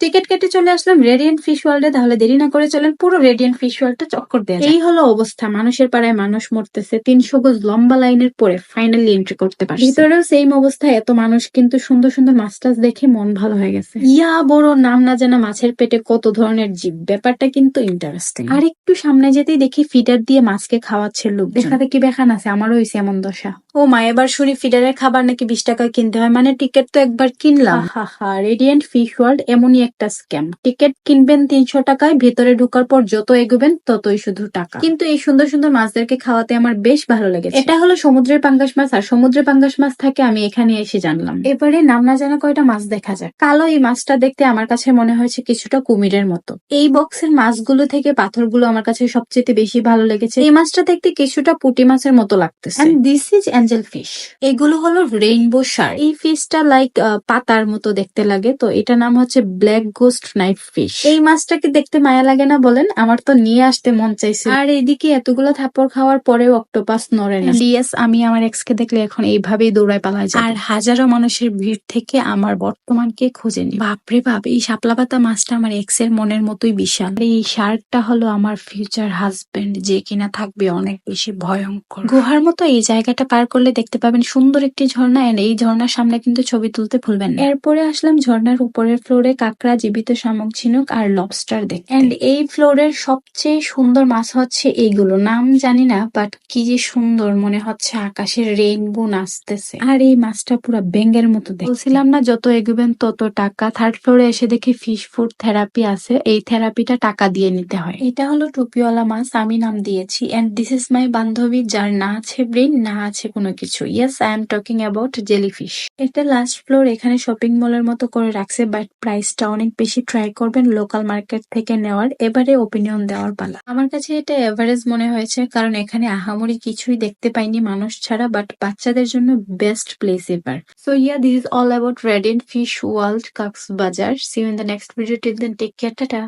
Ticket কেটে চলে আসলাম radiant fish ওয়ার্ল্ডে তাহলে দেরি না করে চলেন পুরো রেডিয়েন্ট ফিশ ওয়ার্ল্ডটা চক্কর দেয় এই হলো অবস্থা মানুষের পাড়ায় মানুষ মরতেছে তিনশো গজ লম্বা লাইনের পরে ফাইনালি এন্ট্রি করতে পারছি। ভিতরেও সেম অবস্থায় এত মানুষ কিন্তু সুন্দর সুন্দর মাছ টাছ দেখে মন ভালো হয়ে গেছে। ইয়া বড় নাম না জানা মাছের পেটে কত ধরনের জীব ব্যাপারটা কিন্তু ইন্টারেস্টিং আর একটু সামনে যেতেই দেখি ফিডার দিয়ে মাছকে খাওয়াচ্ছে লোক দেখা দেখি বেখান আছে? আমারও হয়েছে এমন দশা। ও মা এবার শুনি ফিডারের খাবার নাকি বিশ টাকায় কিনতে হয়? মানে টিকিট তো একবার কিনলাম। হা রেডিয়েন্ট ফিশ ওয়ার্ল্ড এমনই একটা স্ক্যাম টিকিট কিনবেন তিনশো টাকায় ভেতরে ঢোকার পর যত এগোবেন ততই শুধু টাকা। কিন্তু এই সুন্দর সুন্দর মাছদেরকে খাওয়াতে আমার বেশ ভালো লেগেছে। এটা হলো সমুদ্রের পাঙ্গাস মাছ আর সমুদ্রের পাঙ্গাস মাছ থাকে আমি এখানে এসে জানলাম। এবারে নাম না জানা কয়টা মাছ দেখা যায় কালো এই মাছটা দেখতে আমার কাছে মনে হয়েছে কিছুটা কুমিরের মতো। এই বক্সের মাছগুলো থেকে পাথরগুলো আমার কাছে সবচেয়ে বেশি ভালো লেগেছে। এই মাছটা দেখতে কিছুটা পুঁটি মাছের মতো লাগতেছে। This is angel fish. এগুলো হলো রেইনবো শার্ক। এই ফিশটা লাইক পাতার মতো দেখতে লাগে। তো এটা নাম হচ্ছে ব্ল্যাক গোস্ট নাইট ফিশ। এই মাছটাকে দেখতে মায়া লাগে না বলেন? আমার তো নিয়ে আসতে মন চাইছে। আর এদিকে এতগুলো থাপড় খাওয়ার পরেও অক্টোপাস নড়ে না। ডিএস আমি আমার এক্স কে দেখলে এখন এইভাবেই দৌড়ায় পালা যায় আর হাজারো মানুষের ভিড় থেকে আমার বর্তমানকে খুঁজে নি বাপরে বাপ এই শাপলা পাতা মাছটা আমার এক্সের মনের মতোই বিশাল। এই শার্কটা হলো আমার ফিউচার হাজবেন্ড যে কিনা থাকবে অনেক বেশি ভয়ঙ্কর। গুহার মতো এই জায়গাটা পার করলে দেখতে পাবেন সুন্দর একটি ঝর্ণা এন্ড এই ঝর্ণার সামনে কিন্তু ছবি তুলতে ভুলবেন এরপরে আসলাম ঝর্ণার উপরের ফ্লোরে কাঁকড়া, জীবিত শামুক, ঝিনুক আর লবস্টার দেখতে। এন্ড এই ফ্লোরের সবচেয়ে সুন্দর মাছ হচ্ছে এইগুলো। নাম জানি না বাট কি যে সুন্দর মনে হচ্ছে আকাশের রেইনবো নাচতেছে। আর এই মাছটা পুরো ব্যাঙের মতো বলছিলাম না, যত এগোবেন তত টাকা। থার্ড ফ্লোরে এসে দেখি ফিশ ফুড থেরাপি আছে। এই থেরাপিটা টাকা দিয়ে নিতে হয়। এটা হলো টুপিওয়ালা মাছ, আমি নাম দিয়েছি। এন্ড দিস ইজ মাই বান্ধবী, যার না আছে ব্রেন না আছে কিছু। Yes I am talking about jellyfish এটা লাস্ট ফ্লোর এখানে শপিং মলের মতো করে রাখছে বাট প্রাইসটা অনেক বেশি। ট্রাই করবেন লোকাল মার্কেট থেকে নেওয়ার, এবারে ওপিনিয়ন দেওয়ার পালা। আমার কাছে এটা এভারেজ মনে হয়েছে, কারণ এখানে আহামরি কিছুই দেখতে পাইনি মানুষ ছাড়া বাট বাচ্চাদের জন্য বেস্ট প্লেস এবার so yeah this is all about red fish world Cox's Bazar see you in the next video till then take care tata.